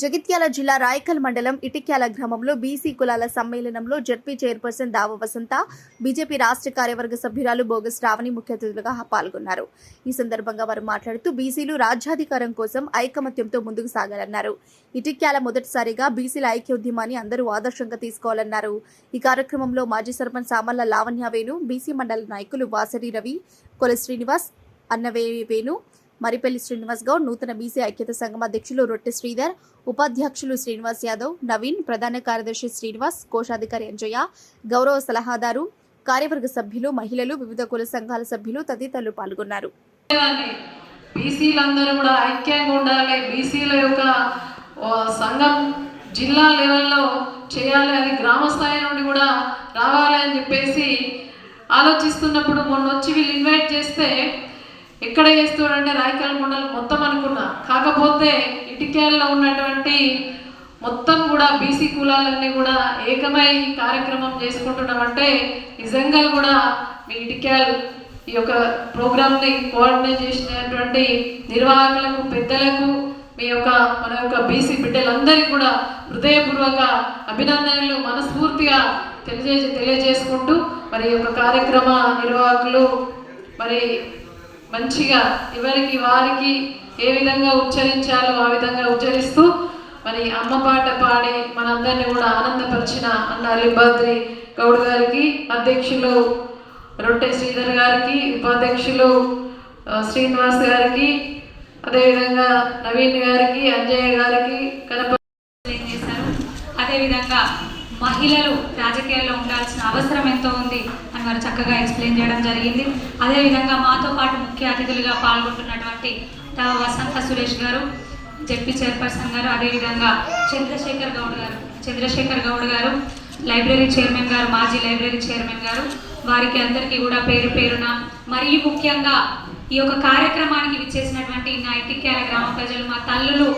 జగిత్యాల జిల్లా రాయకల్ మండలం ఇటిక్యాల గ్రామంలో బీసీ కులాల సమ్మేళనంలో ZP chairperson Dava Vasantha BJP రాష్ట్ర కార్యవర్గ సభ్యురాలు బోగస్ రావణి ముఖ్య అతిథులుగా పాల్గొన్నారు. ఈ సందర్భంగా వారు మాట్లాడుతూ బీసీలు రాజ్యాధికారం కోసం ఐకమత్యంతో ముందుకు సాగాలన్నారు. ఇటిక్యాల మొదటిసారిగా బీసీల ఐక్య ఉద్యమాన్ని అందరూ ఆదర్శంగా తీసుకోవాలన్నారు. ఈ కార్యక్రమంలో మాజీ సర్పంచ్ సామర్ల లావణ్య వేణు బీసీ మండల నాయకులు వాసరి రవి కొల శ్రీనివాస్ అన్నవే వేణు మరిపల్లి శ్రీనివాస్ గౌడ్ నూతన బీసీ ఐక్యత సంఘం అధ్యక్షులు రొట్టె శ్రీధర్ ఉపాధ్యక్షులు శ్రీనివాస్ యాదవ్ నవీన్ ప్రధాన కార్యదర్శి శ్రీనివాస్ కోశాధికారి అంజయ్య గౌరవ సలహాదారు కార్యవర్గ సభ్యులు మహిళలు వివిధ కుల సంఘాల సభ్యులు తదితరులు పాల్గొన్నారు. బీసీలందరూ కూడా ఐక్యంగా ఉండాలి. బీసీల యొక్క సంఘం జిల్లా లెవెల్లో చేయాలి అది గ్రామ స్థాయి నుండి కూడా రావాలి అని చెప్పేసి ఆలోచిస్తున్నప్పుడు మొన్న వచ్చి వీళ్ళు ఇన్వైట్ చేస్తే ఎక్కడ చేస్తాడంటే రాయకల్ మండలం మొత్తం అనుకున్నా. కాకపోతే ఇటికేల్లో ఉన్నటువంటి మొత్తం కూడా బీసీ కులాలన్నీ కూడా ఏకమై కార్యక్రమం చేసుకుంటున్నామంటే నిజంగా కూడా మీ ఇటిక్యాల్ ఈ యొక్క ప్రోగ్రామ్ని కోఆర్డినేట్ చేసినటువంటి నిర్వాహకులకు పెద్దలకు మీ యొక్క మన యొక్క బీసీ బిడ్డలందరికీ కూడా హృదయపూర్వక అభినందనలు మనస్ఫూర్తిగా తెలియజే తెలియజేసుకుంటూ మరి ఈ యొక్క కార్యక్రమ నిర్వాహకులు మరి మంచిగా ఎవరికి వారికి ఏ విధంగా ఉచ్చరించాలో ఆ విధంగా ఉచ్చరిస్తూ మరి అమ్మ పాట పాడి మనందరినీ కూడా ఆనందపరిచిన అన్న అలిభద్రి గౌడ్ గారికి అధ్యక్షులు రొట్టె శ్రీధర్ గారికి ఉపాధ్యక్షులు శ్రీనివాస్ గారికి అదేవిధంగా నవీన్ గారికి అంజయ్య గారికి కనప చేశారు? అదేవిధంగా మహిళలు రాజకీయాల్లో ఉండాల్సిన అవసరం ఎంతో ఉంది. గారు చక్కగా ఎక్స్ప్లెయిన్ చేయడం జరిగింది. అదేవిధంగా మాతో పాటు ముఖ్య అతిథులుగా పాల్గొంటున్నటువంటి తా వసంత సురేష్ గారు జెడ్పీ చైర్పర్సన్ గారు అదేవిధంగా చంద్రశేఖర్ గౌడ్ గారు చంద్రశేఖర్ గౌడ్ గారు లైబ్రరీ చైర్మన్ గారు మాజీ లైబ్రరీ చైర్మన్ గారు వారికి అందరికీ కూడా పేరు పేరున మరియు ముఖ్యంగా ఈ యొక్క కార్యక్రమానికి విచ్చేసినటువంటి నా ఇటిక్యాల గ్రామ ప్రజలు మా తల్లులు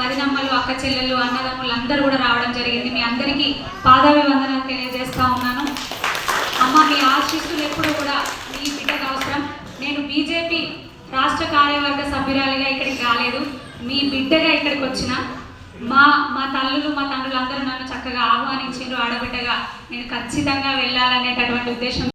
వదినమ్మలు అక్క చెల్లెలు అన్నదమ్ములు అందరూ కూడా రావడం జరిగింది. మీ అందరికీ పాదాభివందనాలు తెలియజేస్తా ఉన్నాను అమ్మ మీ ఆశీస్సులు ఎప్పుడు కూడా మీ బిడ్డకు అవసరం నేను బీజేపీ రాష్ట్ర కార్యవర్గ సభ్యురాలిగా ఇక్కడికి రాలేదు. మీ బిడ్డగా ఇక్కడికి వచ్చిన మా మా తల్లులు మా తండ్రులు అందరూ నన్ను చక్కగా ఆహ్వానించారు ఆడబిడ్డగా నేను ఖచ్చితంగా వెళ్ళాలనేటటువంటి ఉద్దేశం